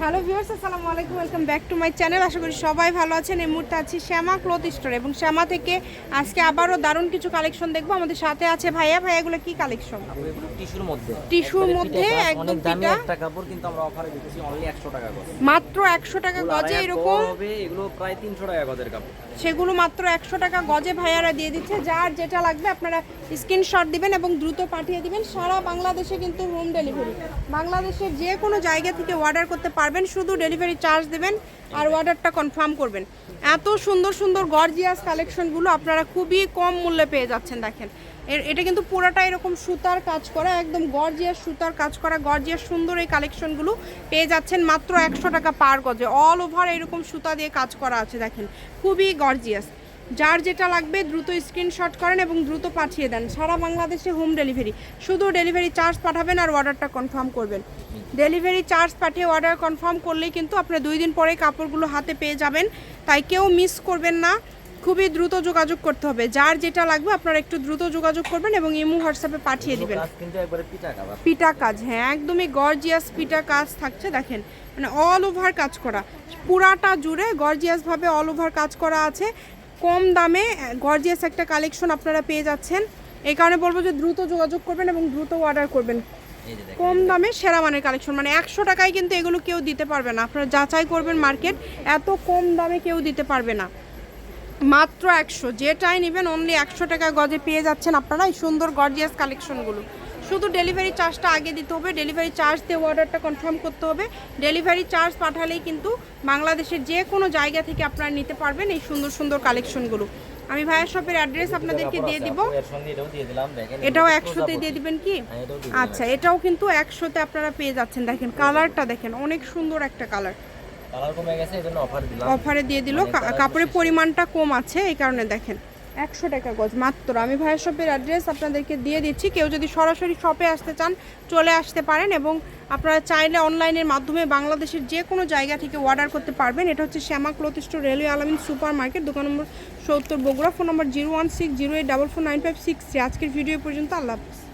Hello viewers আসসালামু আলাইকুম welcome back to my channel আশা করি সবাই ভালো আছেন। এই মুহূর্তে আছি শ্যামা ক্লথ স্টোর এবং শ্যামা থেকে আজকে আবারও দারুণ কিছু কালেকশন দেখব। আমাদের সাথে আছে ভাইয়া। ভাইয়া এগুলো কি কালেকশন টিস্যুর মধ্যে। টিস্যুর মধ্যে একদম দামি একটা কাপড় কিন্তু আমরা অফারে দিতেছি অনলি 100 টাকা করে মাত্র একশো টাকা গজে এরকম? হবে এগুলো প্রায় 300 টাকা গজের কাপড়। সেগুলো মাত্র একশো টাকা গজে ভাইয়ারা দিয়ে দিচ্ছে। যার যেটা লাগবে আপনারা স্ক্রিনশট দিবেন এবং দ্রুত পাঠিয়ে দিবেন। সারা বাংলাদেশে কিন্তু হোম ডেলিভারি বাংলাদেশের যে কোনো জায়গা থেকে অর্ডার করতে পারবেন, শুধু ডেলিভারি চার্জ দেবেন আর অর্ডারটা কনফার্ম করবেন। এত সুন্দর সুন্দর গর্জিয়াস কালেকশনগুলো আপনারা খুবই কম মূল্যে পেয়ে যাচ্ছেন, দেখেন। এর, এটা কিন্তু পুরোটা এরকম সুতার কাজ করা, একদম গর্জিয়াস সুতার কাজ করা গর্জিয়াস সুন্দর এই কালেকশনগুলো পেয়ে যাচ্ছেন মাত্র একশো টাকা পার গজে। অল ওভার এরকম সুতা দিয়ে কাজ করা আছে, দেখেন। খুবই গর্জিয়াস যার যেটা লাগবে দ্রুত স্ক্রিনশট করেন এবং দ্রুত পাঠিয়ে দেন। সারা বাংলাদেশে হোম ডেলিভারি শুধু ডেলিভারি চার্জ পাঠাবেন আর অর্ডারটা কনফার্ম করবেন। ডেলিভারি চার্জ পাঠিয়ে অর্ডার কনফার্ম করলেই কিন্তু আপনার দুই দিন পরে কাপড়গুলো হাতে পেয়ে যাবেন। তাই কেউ মিস করবেন না। খুবই দ্রুত যোগাযোগ করতে হবে। যার যেটা লাগবে আপনারা একটু দ্রুত যোগাযোগ করবেন এবং ইমো হোয়াটসঅ্যাপে পাঠিয়ে দিবেন। পিটা কাজ। হ্যাঁ একদমই গর্জিয়াস পিটা কাজ থাকছে দেখেন। মানে অল ওভার কাজ করা। পুরাটা জুড়ে গর্জিয়াসভাবে অল ওভার কাজ করা আছে। কম দামে গর্জিয়াস একটা কালেকশন আপনারা পেয়ে যাচ্ছেন। এই কারণে বলব যে দ্রুত যোগাযোগ করবেন এবং দ্রুত অর্ডার করবেন। কম দামে সেরা মানের কালেকশন মানে একশো টাকায় কিন্তু এগুলো কেউ দিতে পারবে না। আপনারা যাচাই করবেন মার্কেট এত কম দামে কেউ দিতে পারবে না। মাত্র একশো। যেটাই নেবেন অনলি একশো টাকা গজে পেয়ে যাচ্ছেন আপনারা এই সুন্দর গর্জিয়াস কালেকশনগুলো শুধু ডেলিভারি চার্জটা আগে দিতে হবে ডেলিভারি চার্জ দিয়ে অর্ডারটা কনফার্ম করতে হবে। ডেলিভারি চার্জ পাঠালেই কিন্তু বাংলাদেশের যে কোনো জায়গা থেকে আপনারা নিতে পারবেন এই সুন্দর সুন্দর কালেকশনগুলো আমি ভাইয়ের শপের অ্যাড্রেস আপনাদেরকে দিয়ে দিব। এটাও একশোতে দিয়ে দিবেন কি? হ্যাঁ। আচ্ছা এটাও কিন্তু একশোতে আপনারা পেয়ে যাচ্ছেন। দেখেন কালারটা দেখেন অনেক সুন্দর একটা কালার কালার কমে গেছে এজন্য অফার দিলাম। অফারে দিয়ে দিল। অনেক কাপড়ের পরিমাণটা কম আছে এই কারণে দেখেন। একশো টাকা গজ মাত্র। আমি ভাইয়ের শপের অ্যাড্রেস আপনাদেরকে দিয়ে দিচ্ছি। কেউ যদি সরাসরি শপে আসতে চান চলে আসতে পারেন এবং আপনারা চাইলে অনলাইনের মাধ্যমে বাংলাদেশের যে কোনো জায়গা থেকে অর্ডার করতে পারবেন। এটা হচ্ছে Shyama cloth store railway Alamin super market দোকান নম্বর সত্তর Bogura phone number zero one six zero eight double four nine five six three. আজকের ভিডিও পর্যন্ত আল্লাহ হাফিজ।